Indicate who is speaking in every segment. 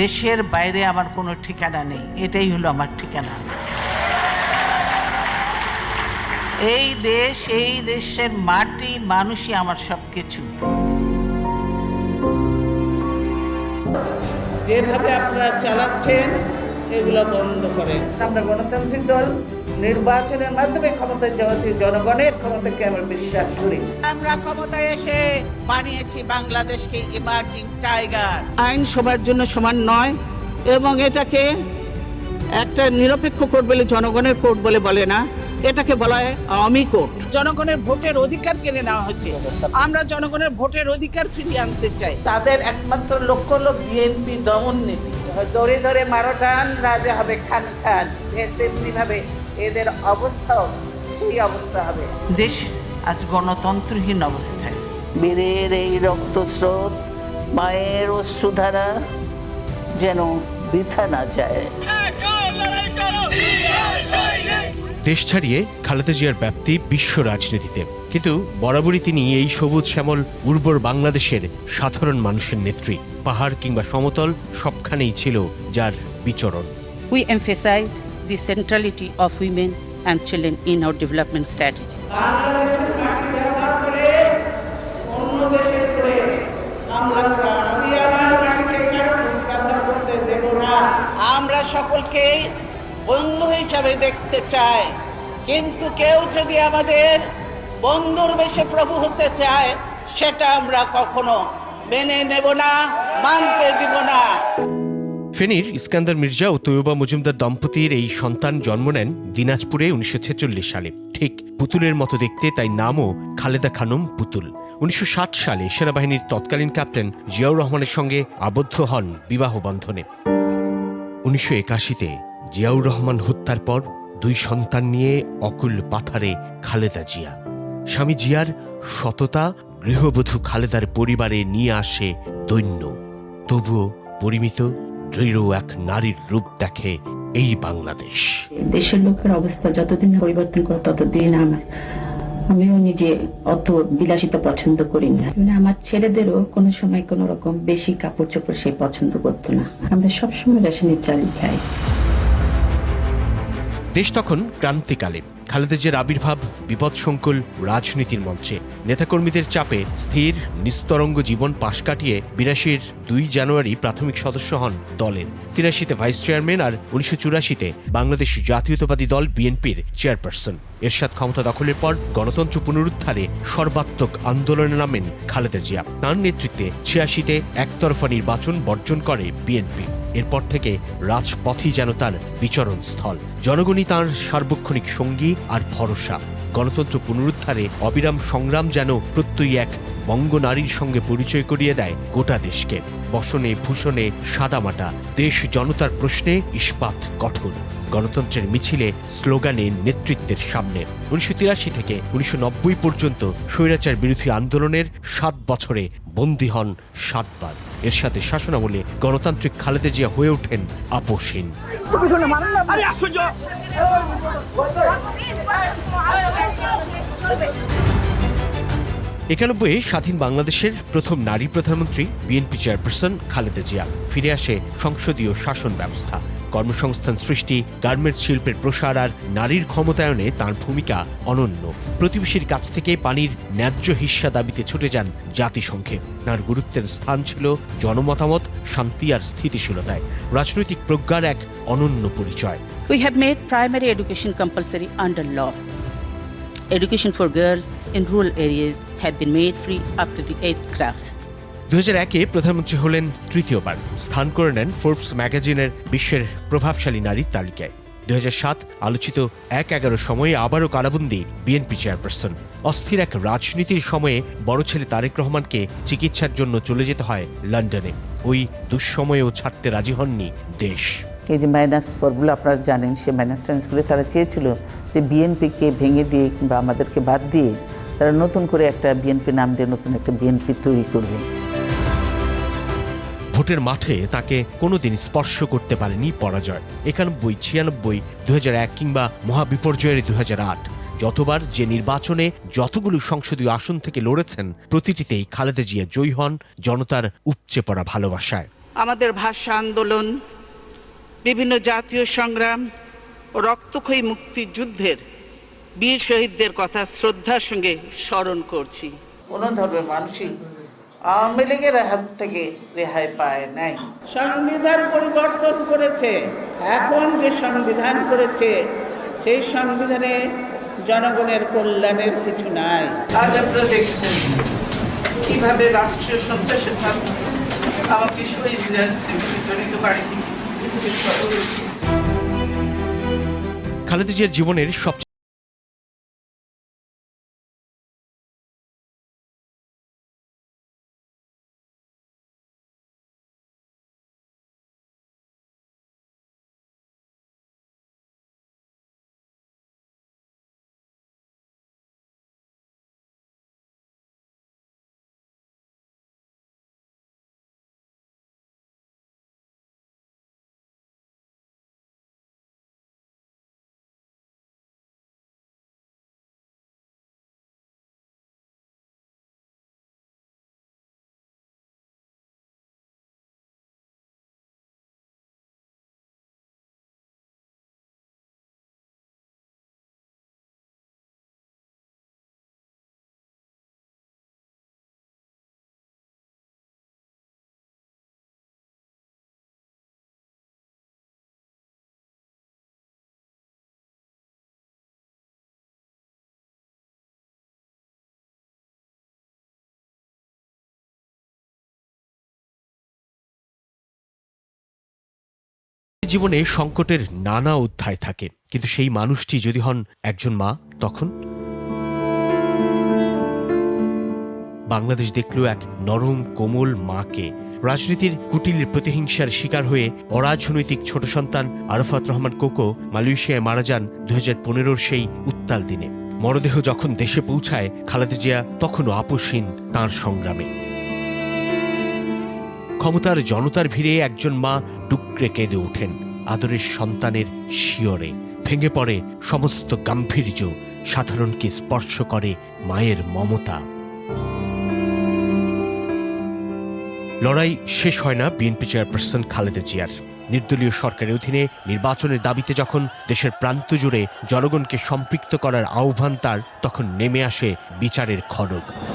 Speaker 1: দেশের বাইরে আমার কোনো ঠিকানা নেই, এটাই হলো আমার ঠিকানা। এই দেশ, এই দেশের মাটি, মানুষই আমার সব কিছু যেভাবে আপনারা চালাচ্ছেন, এগুলো বন্ধ করেন। আমরা গণতান্ত্রিক দল নির্বাচনের মাধ্যমে ক্ষমতায় যাওয়া দিয়ে জনগণের ক্ষমতাকে আমরা বিশ্বাস করি। আমরা ক্ষমতায় এসে বানিয়েছি বাংলাদেশকে ইমার্জিং টাইগার আইন সবার জন্য সমান নয় এবং এটাকে একটা নিরপেক্ষ কোর্ট বলে জনগণের কোর্ট বলে বলে না এটাকে বলা হয় আওয়ামী কোর্ট। জনগণের ভোটের অধিকার কেড়ে নেওয়া হয়েছে। আমরা জনগণের ভোটের অধিকার ফিরিয়ে আনতে চাই। তাদের একমাত্র লক্ষ্য হলো বিএনপি দমন নীতি। ধরে ধরে মারো টান রাজা হবে খান খান তেমনি ভাবে এদের অবস্থাও সেই অবস্থা হবে। দেশ আজ গণতন্ত্রহীন অবস্থায়। বীরের এই রক্তস্রোত মায়ের অশ্রুধারা যেন বৃথা না যায়।
Speaker 2: দেশ ছাড়িয়ে খালেদা জিয়ার ব্যাপ্তি বিশ্ব রাজনীতিতে। কিন্তু বরাবরই তিনি এই সবুজ শ্যামল উর্বর বাংলাদেশের সাধারণ মানুষের নেত্রী। পাহাড় কিংবা সমতল সবখানেই ছিল যার বিচরণ।
Speaker 3: We emphasize the centrality of women and children in our development strategy.
Speaker 1: আমার সকলকেই বন্ধু হিসাবে দেখতে চাই। কিন্তু কেউ যদি আমাদের বন্ধুর বেশে প্রভু হতে চায়, সেটা আমরা কখনো মেনে নেব না, মানতে দিব না।
Speaker 2: ফেনীর ইস্কান্দার মির্জা ও তৈয়বা মজুমদার দম্পতির এই সন্তান জন্ম নেন দিনাজপুরে উনিশশো ছেচল্লিশ সালে। ঠিক পুতুলের মতো দেখতে তাই নামও খালেদা খানম পুতুল। উনিশশো ষাট সালে সেনাবাহিনীর তৎকালীন ক্যাপ্টেন জিয়াউর রহমানের সঙ্গে আবদ্ধ হন বিবাহ বন্ধনে। উনিশশো একাশিতে জিয়াউর রহমান হত্যার পর দুই সন্তান নিয়ে অকুল পাথারে খালেদা জিয়া। স্বামী জিয়ার সততা গৃহবধূ খালেদার পরিবারে নিয়ে আসে দৈন্য। তবুও পরিমিত দৃঢ় এক নারীর রূপ দেখে এই বাংলাদেশ।
Speaker 4: দেশের লোকের অবস্থা যতদিন পরিবর্তন করে ততদিন আমার আমিও নিজে অত বিলাসিতা পছন্দ করি না মানে আমার ছেলেদেরও কোনো সময় কোনো রকম বেশি কাপড় চোপড় সে পছন্দ করতো না। আমরা সবসময় রেশনের চালই খাই।
Speaker 2: দেশ তখন ক্রান্তিকালে খালেদা জিয়ার আবির্ভাব বিপদসংকুল রাজনীতির মঞ্চে। নেতাকর্মীদের চাপে স্থির, নিস্তরঙ্গ জীবন পাশ কাটিয়ে বিরাশির দুই জানুয়ারি প্রাথমিক সদস্য হন দলের। তিরাশিতে ভাইস চেয়ারম্যান আর উনিশশো চুরাশিতে বাংলাদেশ জাতীয়তাবাদী দল বিএনপির চেয়ারপারসন। এরশাদ ক্ষমতা দখলের পর গণতন্ত্র পুনরুদ্ধারে সর্বাত্মক আন্দোলনে নামেন খালেদা জিয়া। তাঁর নেতৃত্বে ছিয়াশিতে একতরফা নির্বাচন বর্জন করে বিএনপি। এরপর থেকে রাজপথই যেন তার বিচরণ স্থল জনগণই তাঁর সার্বক্ষণিক সঙ্গী আর ভরসা। গণতন্ত্র পুনরুদ্ধারে অবিরাম সংগ্রাম যেন প্রত্যয়ী এক বঙ্গনারীর সঙ্গে পরিচয় করিয়ে দেয় গোটা দেশকে। বসনে, ভূষণে, সাদামাটা, দেশ জনতার প্রশ্নে ইস্পাত কঠোর। গণতন্ত্রের মিছিলে স্লোগানে নেতৃত্বের সামনে। উনিশশো তিরাশি থেকে উনিশশো নব্বই পর্যন্ত স্বৈরাচার বিরোধী আন্দোলনের সাত বছরে বন্দী হন সাতবার। এর সাথে শাসনামলে গণতান্ত্রিক খালেদা জিয়া হয়ে ওঠেন আপোষহীন একানব্বই স্বাধীন বাংলাদেশের প্রথম নারী প্রধানমন্ত্রী বিএনপি চেয়ারপারসন খালেদা জিয়া। ফিরে আসে সংসদীয় শাসন ব্যবস্থা। কর্মসংস্থান সৃষ্টি, গার্মেন্টস শিল্পের প্রসার আর নারীর ক্ষমতায়নে তার ভূমিকা অনন্য প্রতিবেশীর কাছ থেকে পানির ন্যায্য হিস্সা দাবিতে ছুটে যান জাতিসংঘে তার গুরুত্বের স্থান ছিল জনমতামত, শান্তি আর স্থিতিশীলতায় রাজনৈতিক প্রজ্ঞার এক অনন্য পরিচয়
Speaker 3: We have made primary education compulsory under law. Education for girls in rural areas have been made free up to the 8th class.
Speaker 2: দু একে প্রধানমন্ত্রী হলেন তৃতীয়বার। স্থান করে নেন ফোর্বস ম্যাগাজিনের বিশ্বের প্রভাবশালী নারীর তালিকায়। দু সাত আলোচিত এক এগারো সময়ে আবারও কারাবন্দি বিএনপি চেয়ারপারসন অস্থির এক রাজনীতির সময়ে বড় ছেলে তারেক রহমানকে চিকিৎসার জন্য চলে যেতে হয় লন্ডনে। ওই দুঃসময়েও ছাড়তে রাজি হননি দেশ।
Speaker 5: এই যে মাইনাস ফোরগুলো আপনারা জানেন সে মাইনাস ট্রান্সগুলো তারা চেয়েছিল যে বিএনপিকে ভেঙে দিয়ে কিংবা আমাদেরকে বাদ দিয়ে তারা নতুন করে একটা বিএনপি নাম দিয়ে নতুন একটা বিএনপি তৈরি করবে।
Speaker 2: ভোটের মাঠে তাকে কোনোদিন স্পর্শ করতে পারেনি পরাজয়। একানব্বই ছিয়ানব্বই দু এক কিংবা মহাবিপর্যয়ের দু আট। যতবার যে নির্বাচনে যতগুলো সংসদীয় আসন থেকে লড়েছেন প্রতিটিতেই খালেদা জিয়া জয়ী হন জনতার উপচে পড়া ভালোবাসায়।
Speaker 1: আমাদের ভাষা আন্দোলন বিভিন্ন জাতীয় সংগ্রাম ও রক্তক্ষয়ী মুক্তিযুদ্ধের বীর শহীদদের কথা শ্রদ্ধার সঙ্গে স্মরণ করছি। কোনো ধর্মের মানুষই আওয়ামী লীগের হাত থেকে রেহাই পায় নাই। সংবিধান পরিবর্তন করেছে। এখন যে সংবিধান করেছে সেই সংবিধানে জনগণের কল্যাণের কিছু নাই। আজ আপনারা দেখছেন কীভাবে রাষ্ট্রীয় সন্ত্রাসের আমাকে শহীদদের জড়িত
Speaker 2: খালেদা জিয়ার জীবনের সবচেয়ে জীবনে সংকটের নানা অধ্যায় থাকে। কিন্তু সেই মানুষটি যদি হন একজন মা, তখন? বাংলাদেশ দেখল এক নরম, কোমল মাকে। রাজনীতির কুটিলের প্রতিহিংসার শিকার হয়ে অরাজনৈতিক ছোট সন্তান আরফাত রহমান কোকো মালয়েশিয়ায় মারা যান দু হাজার সেই উত্তাল দিনে। মরদেহ যখন দেশে পৌঁছায়, খালেদা জিয়া তখনও আপোষহীন তাঁর সংগ্রামে। ক্ষমতার জনতার ভিড়ে একজন মা ডুকরে কেঁদে ওঠেন। আদরের সন্তানের শিয়রে ভেঙে পড়ে সমস্ত গাম্ভীর্য। সাধারণকে স্পর্শ করে মায়ের মমতা? লড়াই শেষ হয় না বিএনপি চেয়ারপারসন খালেদা জিয়ার। নির্দলীয় সরকারের অধীনে নির্বাচনের দাবিতে যখন দেশের প্রান্ত জুড়ে জনগণকে সম্পৃক্ত করার আহ্বান তার, তখন নেমে আসে বিচারের খড়গ।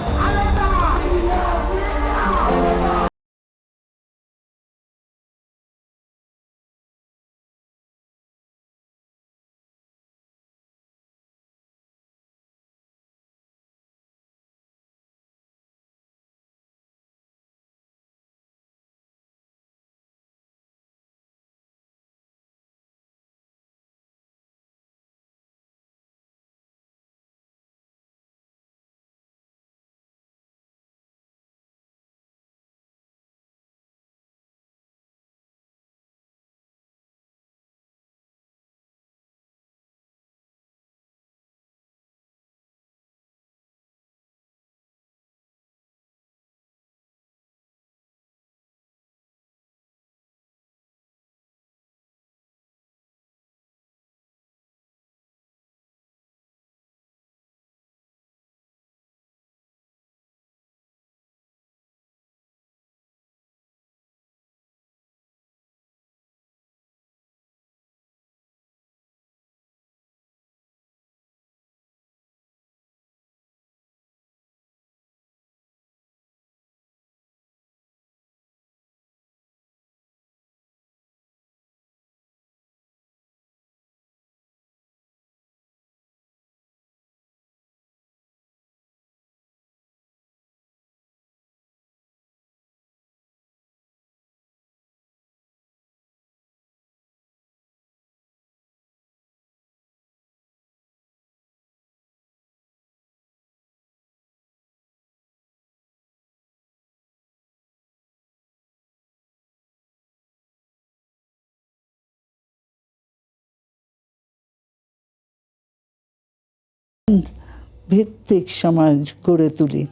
Speaker 5: ভিত্তিক সমাজ গড়ে তুলি।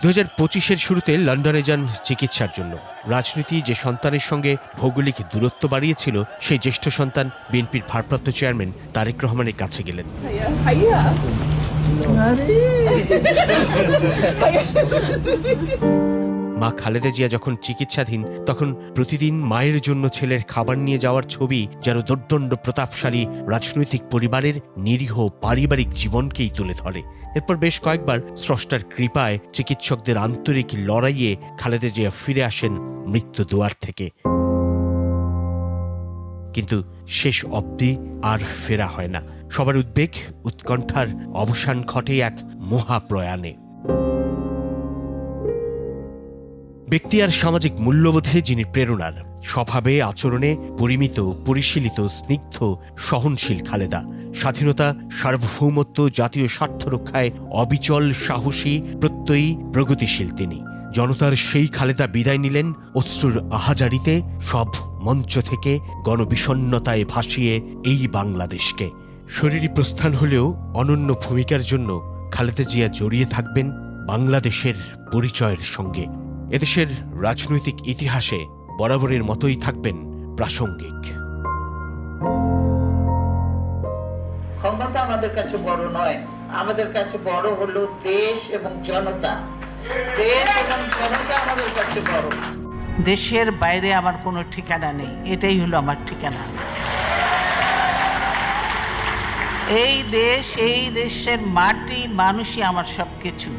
Speaker 2: দু হাজার পঁচিশের শুরুতে লন্ডনে যান চিকিৎসার জন্য। রাজনীতি যে সন্তানের সঙ্গে ভৌগোলিক দূরত্ব বাড়িয়েছিল সেই জ্যেষ্ঠ সন্তান বিএনপির ভারপ্রাপ্ত চেয়ারম্যান তারেক রহমানের কাছে গেলেন। মা খালেদা জিয়া যখন চিকিৎসাধীন, তখন প্রতিদিন মায়ের জন্য ছেলের খাবার নিয়ে যাওয়ার ছবি যেন দোর্দণ্ড প্রতাপশালী রাজনৈতিক পরিবারের নিরীহ পারিবারিক জীবনকেই তুলে ধরে। এরপর বেশ কয়েকবার স্রষ্টার কৃপায় চিকিৎসকদের আন্তরিক লড়াইয়ে খালেদা জিয়া ফিরে আসেন মৃত্যু দুয়ার থেকে। কিন্তু শেষ অবধি আর ফেরা হয় না। সবার উদ্বেগ, উৎকণ্ঠার অবসান ঘটে এক মহাপ্রয়াণে। ব্যক্তি আর সামাজিক মূল্যবোধে যিনি প্রেরণার, স্বভাবে, আচরণে পরিমিত, পরিশীলিত, স্নিগ্ধ, সহনশীল খালেদা। স্বাধীনতা, সার্বভৌমত্ব, জাতীয় স্বার্থ রক্ষায় অবিচল, সাহসী, প্রত্যয়ী, প্রগতিশীল তিনি। জনতার সেই খালেদা বিদায় নিলেন অশ্রুর আহাজারিতে, সব মঞ্চ থেকে গণবিষণ্নতায় ভাসিয়ে এই বাংলাদেশকে। শরীরী প্রস্থান হলেও অনন্য ভূমিকার জন্য খালেদা জিয়া জড়িয়ে থাকবেন বাংলাদেশের পরিচয়ের সঙ্গে। এদেশের রাজনৈতিক ইতিহাসে বরাবরের মতোই থাকবেন প্রাসঙ্গিক।
Speaker 1: ক্ষমতা আমাদের কাছে বড় নয় আমাদের কাছে বড় হলো দেশ এবং জনতা। দেশ এবং জনতা আমাদের কাছে বড়। দেশের বাইরে আমার কোনো ঠিকানা নেই এটাই হলো আমার ঠিকানা। এই দেশ এই দেশের মাটি মানুষই আমার সব কিছু